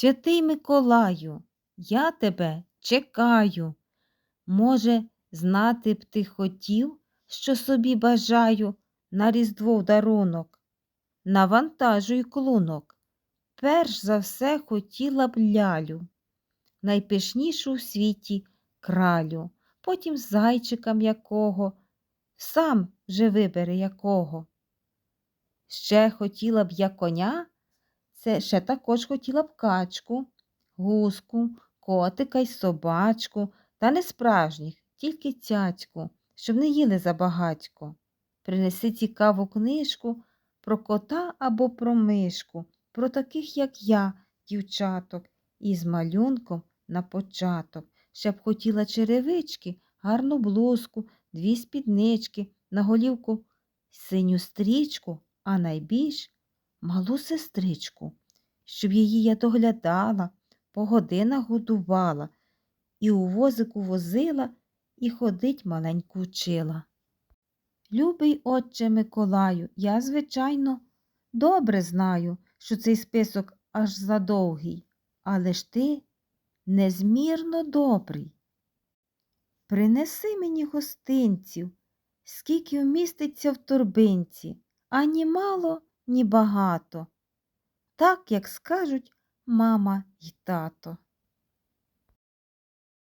Святий Миколаю, я тебе чекаю. Може, знати б ти хотів, що собі бажаю на Різдво дарунок? Навантажуй клунок. Перш за все хотіла б лялю, найпишнішу в світі кралю, потім зайчика м'якого, сам же вибери якого. Ще хотіла б я коня, це ще також хотіла б качку, гуску, котика й собачку, та не справжніх, тільки цяцьку, щоб не їли забагатько. Принеси цікаву книжку про кота або про мишку, про таких, як я, дівчаток, із малюнком на початок. Ще б хотіла черевички, гарну блузку, дві спіднички, на голівку синю стрічку, а найбільш малу сестричку, щоб її я доглядала, по годинах годувала, і у возику возила, і ходить маленьку вчила. Любий отче Миколаю, я, звичайно, добре знаю, що цей список аж задовгий, але ж ти незмірно добрий. Принеси мені гостинців, скільки вміститься в торбинці, ані мало, ні багато, так, як скажуть мама й тато.